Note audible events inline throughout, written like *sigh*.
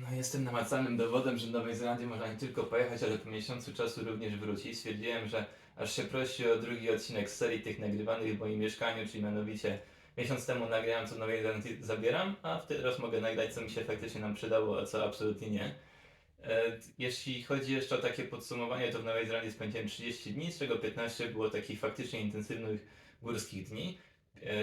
No, jestem namacalnym dowodem, że do Nowej Zelandii można nie tylko pojechać, ale po miesiącu czasu również wrócić. Stwierdziłem, że aż się prosi o drugi odcinek z serii tych nagrywanych w moim mieszkaniu, czyli mianowicie miesiąc temu nagrałem, co Nowej Zelandii zabieram, a teraz mogę nagrać, co mi się faktycznie nam przydało, a co absolutnie nie. E, Jeśli chodzi jeszcze o takie podsumowanie, to w Nowej Zelandii spędziłem 30 dni, z czego 15 było takich faktycznie intensywnych górskich dni.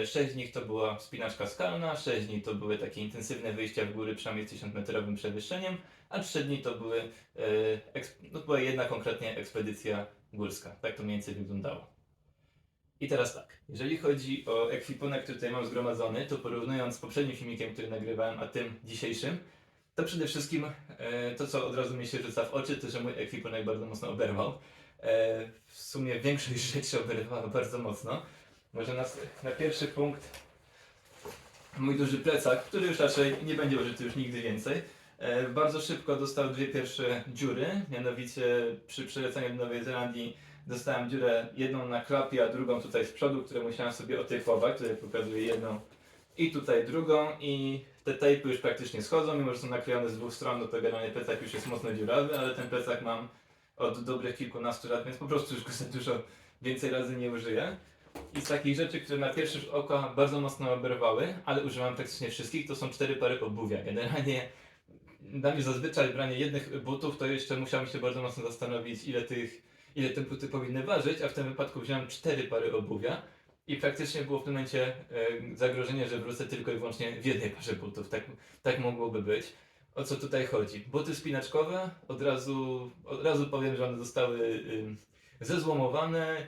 6 z nich to była wspinaczka skalna, 6 dni to były takie intensywne wyjścia w góry przynajmniej z 1000-metrowym przewyższeniem, a 3 dni to były, e, no, była jedna konkretnie ekspedycja górska. Tak to mniej więcej wyglądało. I teraz tak, jeżeli chodzi o ekwipunek, który tutaj mam zgromadzony, to porównując z poprzednim filmikiem, który nagrywałem, a tym dzisiejszym, to przede wszystkim e, to, co od razu mi się rzuca w oczy, to że mój ekwipunek bardzo mocno oberwał. E, w sumie większość rzeczy oberwała bardzo mocno. Może na, na pierwszy punkt mój duży plecak, który już raczej nie będzie użyty już nigdy więcej. E, bardzo szybko dostał dwie pierwsze dziury, mianowicie przy przeleceniu do Nowej Zelandii dostałem dziurę jedną na klapie, a drugą tutaj z przodu, które musiałem sobie otejpować, tutaj pokazuję jedną i tutaj drugą i te tejpy już praktycznie schodzą, mimo że są naklejone z dwóch stron, no to generalnie plecak już jest mocno dziurawy, ale ten plecak mam od dobrych kilkunastu lat, więc po prostu już go za dużo więcej razy nie użyję. I z takich rzeczy, które na pierwszy rzut oka bardzo mocno oberwały, ale używam praktycznie wszystkich, to są cztery pary obuwia. Generalnie dla mnie zazwyczaj branie jednych butów, to jeszcze musiałem się bardzo mocno zastanowić, ile tych, ile te buty powinny ważyć, a w tym wypadku wziąłem cztery pary obuwia i praktycznie było w tym momencie e, zagrożenie, że wrócę tylko i wyłącznie w jednej parze butów. Tak, tak mogłoby być. O co tutaj chodzi? Buty spinaczkowe, od razu, od razu powiem, że one zostały zezłomowane,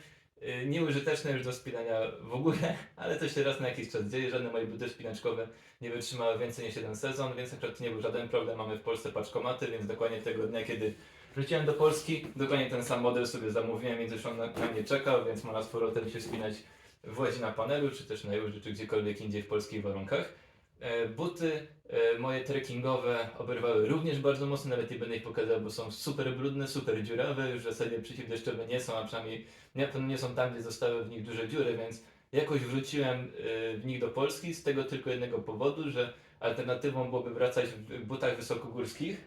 nieużyteczne już do spinania w ogóle, *laughs* ale to się raz na jakiś czas dzieje. Żadne moje buty spinaczkowe nie wytrzymały więcej niż jeden sezon, więc akurat nie był żaden problem. Mamy w Polsce paczkomaty, więc dokładnie tego dnia, kiedy wróciłem do Polski, dokładnie ten sam model sobie zamówiłem, więc już on na, mnie czekał, więc można z powrotem się spinać w łazie na panelu, czy też na jeży, czy gdziekolwiek indziej w polskich warunkach. E, Buty e, moje trekkingowe oberwały również bardzo mocno, nawet nie będę ich pokazał, bo są super brudne, super dziurawe, już w zasadzie przeciwdeszczowe nie są, a przynajmniej na pewno nie są tam, gdzie zostały w nich duże dziury, więc jakoś wróciłem e, w nich do Polski z tego tylko jednego powodu, że alternatywą byłoby wracać w butach wysokogórskich,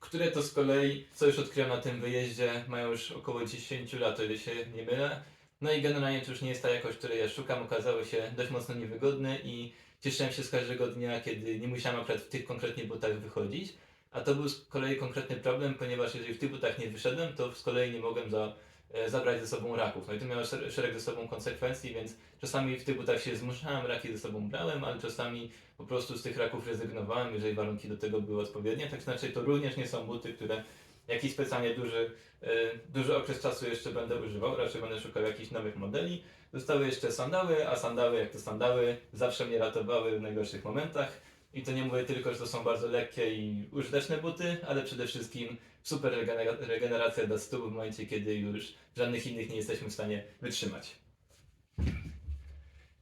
które to z kolei, co już odkryłem na tym wyjeździe, mają już około 10 lat, o ile się nie mylę. No i generalnie to już nie jest ta jakość, której ja szukam, okazały się dość mocno niewygodne i cieszyłem się z każdego dnia, kiedy nie musiałem akurat w tych konkretnie butach wychodzić. A to był z kolei konkretny problem, ponieważ jeżeli w tych butach nie wyszedłem, to z kolei nie mogłem za, e, zabrać ze sobą raków. No i to miało szer- szereg ze sobą konsekwencji, więc czasami w tych butach się zmuszałem, raki ze sobą brałem, ale czasami po prostu z tych raków rezygnowałem, jeżeli warunki do tego były odpowiednie. Tak czy inaczej, to również nie są buty, które jakiś specjalnie duży, e, duży okres czasu jeszcze będę używał, raczej będę szukał jakichś nowych modeli. Zostały jeszcze sandały, a sandały jak to sandały zawsze mnie ratowały w najgorszych momentach. I to nie mówię tylko, że to są bardzo lekkie i użyteczne buty, ale przede wszystkim super regenera- regeneracja dla stóp w momencie, kiedy już żadnych innych nie jesteśmy w stanie wytrzymać.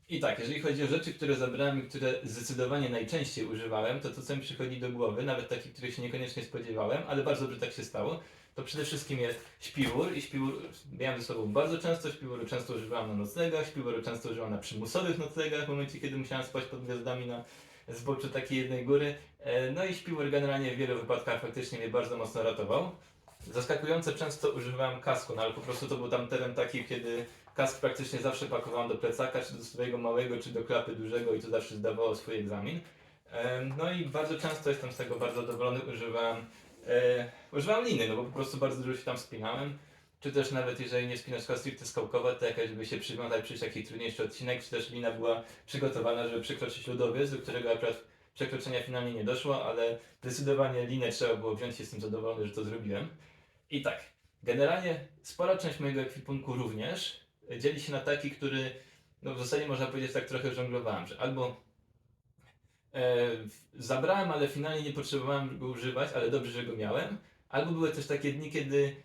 I tak, jeżeli chodzi o rzeczy, które zabrałem i które zdecydowanie najczęściej używałem, to to, co mi przychodzi do głowy, nawet takich, których się niekoniecznie spodziewałem, ale bardzo dobrze tak się stało, to przede wszystkim jest śpiwór i śpiwór miałem ze sobą bardzo często, śpiworu często używałem na noclegach, śpiworu często używałem na przymusowych noclegach, w momencie, kiedy musiałem spać pod gwiazdami na zboczu takiej jednej góry. E, No i śpiwór generalnie w wielu wypadkach faktycznie mnie bardzo mocno ratował. Zaskakująco często używałem kasku, no ale po prostu to był tam teren taki, kiedy kask praktycznie zawsze pakowałem do plecaka, czy do swojego małego, czy do klapy dużego i to zawsze zdawało swój egzamin. No i bardzo często jestem z tego bardzo zadowolony, używałem, e, używałem liny, no bo po prostu bardzo dużo się tam spinałem. Czy też nawet jeżeli nie spinaczka stricte skałkowa, to jakaś by się przywiązać, przyjść jakiś trudniejszy odcinek, czy też lina była przygotowana, żeby przekroczyć lodowiec, do którego akurat przekroczenia finalnie nie doszło, ale zdecydowanie linę trzeba było wziąć, jestem zadowolony, że to zrobiłem. I tak, generalnie spora część mojego ekwipunku również dzieli się na taki, który no w zasadzie można powiedzieć tak trochę żonglowałem, że albo e, zabrałem, ale finalnie nie potrzebowałem go używać, ale dobrze, że go miałem, albo były też takie dni, kiedy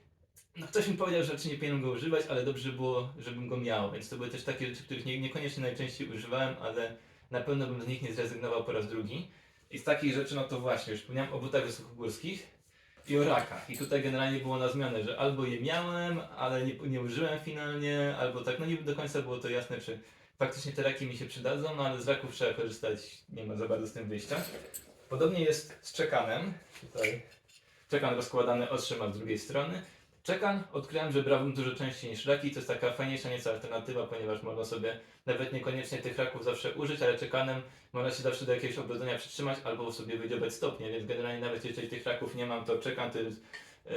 no ktoś mi powiedział, że nie powinienem go używać, ale dobrze było, żebym go miał, więc to były też takie rzeczy, których nie, niekoniecznie najczęściej używałem, ale na pewno bym z nich nie zrezygnował po raz drugi. I z takich rzeczy, no to właśnie, już wspomniałem o butach wysokogórskich i o. I tutaj generalnie było na zmianę, że albo je miałem, ale nie, nie użyłem finalnie, albo tak, no nie do końca było to jasne, czy faktycznie te raki mi się przydadzą, no ale z raków trzeba korzystać, nie ma za bardzo z tym wyjścia. Podobnie jest z czekanem. Tutaj czekan rozkładany ostrzyma z drugiej strony. Czekan odkryłem, że brałbym dużo częściej niż raki. To jest taka fajniejsza nieco alternatywa, ponieważ można sobie nawet niekoniecznie tych raków zawsze użyć, ale czekanem można się zawsze do jakiegoś obrodzenia przytrzymać albo sobie wydziobać stopnie, więc generalnie nawet jeżeli tych raków nie mam, to czekan to jest e,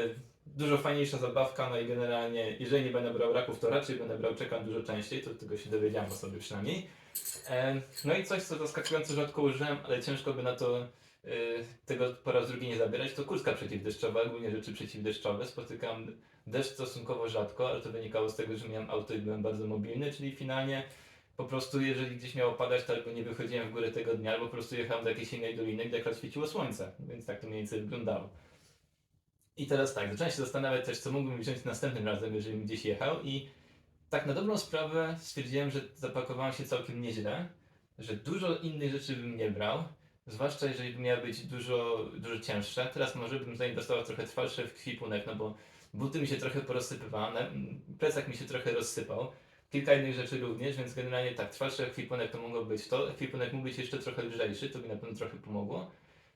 dużo fajniejsza zabawka, no i generalnie jeżeli nie będę brał raków, to raczej będę brał czekan dużo częściej, to tego się dowiedziałem o sobie przynajmniej. E, no i coś, co zaskakująco rzadko użyłem, ale ciężko by na to tego po raz drugi nie zabierać, to kurtka przeciwdeszczowa, głównie rzeczy przeciwdeszczowe. Spotykam deszcz stosunkowo rzadko, ale to wynikało z tego, że miałem auto i byłem bardzo mobilny, czyli finalnie po prostu jeżeli gdzieś miało padać, to albo nie wychodziłem w górę tego dnia, albo po prostu jechałem do jakiejś innej doliny, gdzie akurat świeciło słońce, więc tak to mniej więcej wyglądało. I teraz tak, zacząłem się zastanawiać też, co mógłbym wziąć następnym razem, jeżeli bym gdzieś jechał i tak na dobrą sprawę stwierdziłem, że zapakowałem się całkiem nieźle, że dużo innych rzeczy bym nie brał, zwłaszcza jeżeli miały być dużo, dużo cięższe. Teraz może bym zainwestował trochę trwalsze w kwipunek, no bo buty mi się trochę porozsypywały, plecak mi się trochę rozsypał, kilka innych rzeczy również, więc generalnie tak, trwalszy ekwipunek to mogło być to, ekwipunek mógł być jeszcze trochę lżejszy, to mi na pewno trochę pomogło,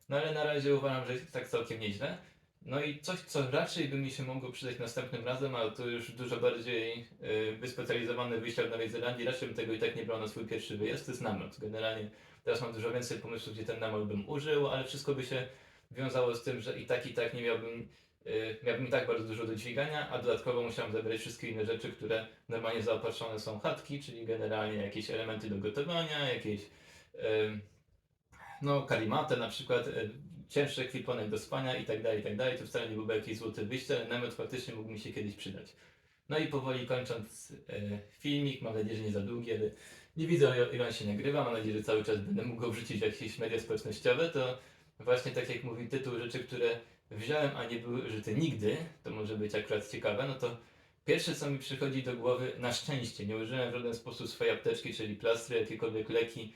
no ale na razie uważam, że jest tak całkiem nieźle. No i coś, co raczej by mi się mogło przydać następnym razem, ale to już dużo bardziej y, wyspecjalizowane wyjścia w Nowej Zelandii, raczej bym tego i tak nie brał na swój pierwszy wyjazd, to jest namiot. Generalnie teraz mam dużo więcej pomysłów, gdzie ten namiot bym użył, ale wszystko by się wiązało z tym, że i tak i tak nie miałbym, y, miałbym i tak bardzo dużo do dźwigania, a dodatkowo musiałem zabrać wszystkie inne rzeczy, które normalnie zaopatrzone są chatki, czyli generalnie jakieś elementy do gotowania, jakieś ym, no kalimatę na przykład, cięższy ekwipunek do spania i tak dalej, i tak dalej. To wcale nie byłby jakieś złote wyjście, ale namiot faktycznie mógł mi się kiedyś przydać. No i powoli kończąc e, filmik, mam nadzieję, że nie za długi, ale nie widzę ile- on się nagrywa, mam nadzieję, że cały czas będę mógł go wrzucić w jakieś media społecznościowe, to właśnie tak jak mówi tytuł, rzeczy, które wziąłem, a nie były użyte nigdy, to może być akurat ciekawe, no to pierwsze co mi przychodzi do głowy, na szczęście nie użyłem w żaden sposób swojej apteczki, czyli plastry, jakiekolwiek leki,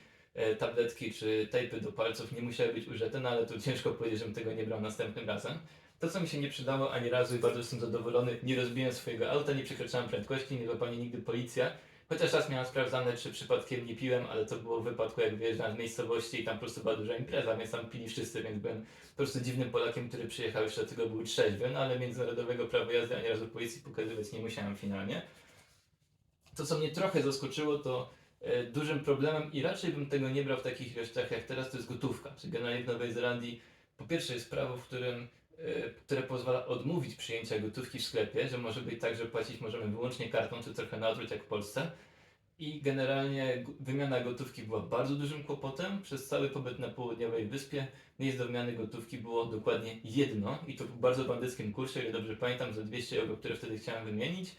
tabletki czy tejpy do palców nie musiały być użyte, no ale tu ciężko powiedzieć, żebym tego nie brał następnym razem. To, co mi się nie przydało ani razu i bardzo jestem zadowolony, nie rozbiłem swojego auta, nie przekraczałem prędkości, nie złapała nigdy policja. Chociaż raz miałem sprawdzane, czy przypadkiem nie piłem, ale to było w wypadku, jak wyjeżdżałem z miejscowości i tam po prostu była duża impreza, więc tam pili wszyscy, więc byłem po prostu dziwnym Polakiem, który przyjechał jeszcze do tego był trzeźwy, no ale międzynarodowego prawa jazdy ani razu policji pokazywać nie musiałem finalnie. To, co mnie trochę zaskoczyło, to e, dużym problemem i raczej bym tego nie brał w takich ilościach jak teraz, to jest gotówka. Czyli generalnie w Nowej Zelandii po pierwsze jest prawo, w którym, e, które pozwala odmówić przyjęcia gotówki w sklepie, że może być tak, że płacić możemy wyłącznie kartą, czy trochę na odwrót jak w Polsce. I generalnie wymiana gotówki była bardzo dużym kłopotem. Przez cały pobyt na południowej wyspie miejsc do wymiany gotówki było dokładnie jedno i to w bardzo bandyckim kursie, ile dobrze pamiętam, za 200 euro, które wtedy chciałem wymienić.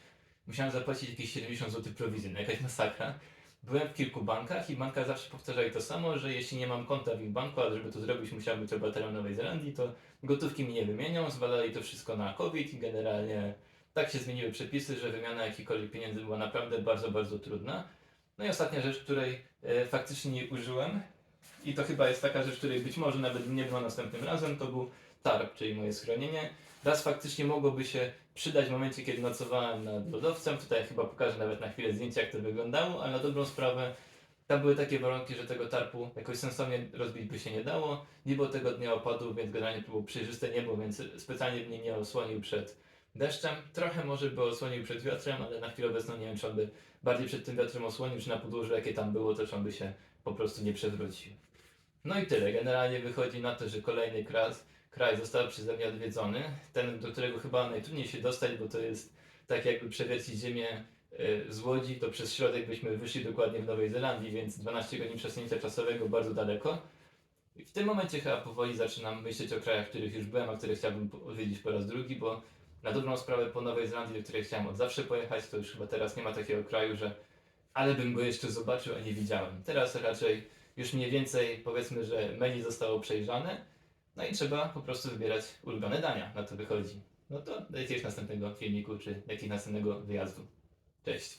Musiałem zapłacić jakieś 70 zł prowizji, no jakaś masakra. Byłem w kilku bankach i banka zawsze powtarzali to samo, że jeśli nie mam konta w ich banku, ale żeby to zrobić musiałem być obywatelem Nowej Zelandii, to gotówki mi nie wymienią, zwalali to wszystko na COVID i generalnie tak się zmieniły przepisy, że wymiana jakichkolwiek pieniędzy była naprawdę bardzo, bardzo trudna. No i ostatnia rzecz, której e, faktycznie nie użyłem i to chyba jest taka rzecz, której być może nawet nie było następnym razem, to był tarp, czyli moje schronienie. Raz faktycznie mogłoby się przydać w momencie, kiedy nocowałem nad lodowcem. Tutaj chyba pokażę nawet na chwilę zdjęcia, jak to wyglądało, ale na dobrą sprawę tam były takie warunki, że tego tarpu jakoś sensownie rozbić by się nie dało. Nie było tego dnia opadów, więc generalnie to było przejrzyste niebo, więc specjalnie mnie nie osłonił przed deszczem. Trochę może by osłonił przed wiatrem, ale na chwilę obecną nie wiem, czy on by bardziej przed tym wiatrem osłonił, czy na podłożu, jakie tam było, czy on by się po prostu nie przewrócił. No i tyle. Generalnie wychodzi na to, że kolejny kraj, kraj został przeze mnie odwiedzony. Ten, do którego chyba najtrudniej się dostać, bo to jest tak jakby przewiercić ziemię e, z Łodzi, to przez środek byśmy wyszli dokładnie w Nowej Zelandii, więc 12 godzin przesunięcia czasowego bardzo daleko. I w tym momencie chyba powoli zaczynam myśleć o krajach, w których już byłem, a które chciałbym odwiedzić po raz drugi, bo na dobrą sprawę po Nowej Zelandii, do której chciałem od zawsze pojechać, to już chyba teraz nie ma takiego kraju, że ale bym go jeszcze zobaczył, a nie widziałem. Teraz raczej już mniej więcej powiedzmy, że menu zostało przejrzane, no i trzeba po prostu wybierać ulubione dania, na to wychodzi. No to do jakiegoś następnego filmiku, czy jakiegoś następnego wyjazdu. Cześć.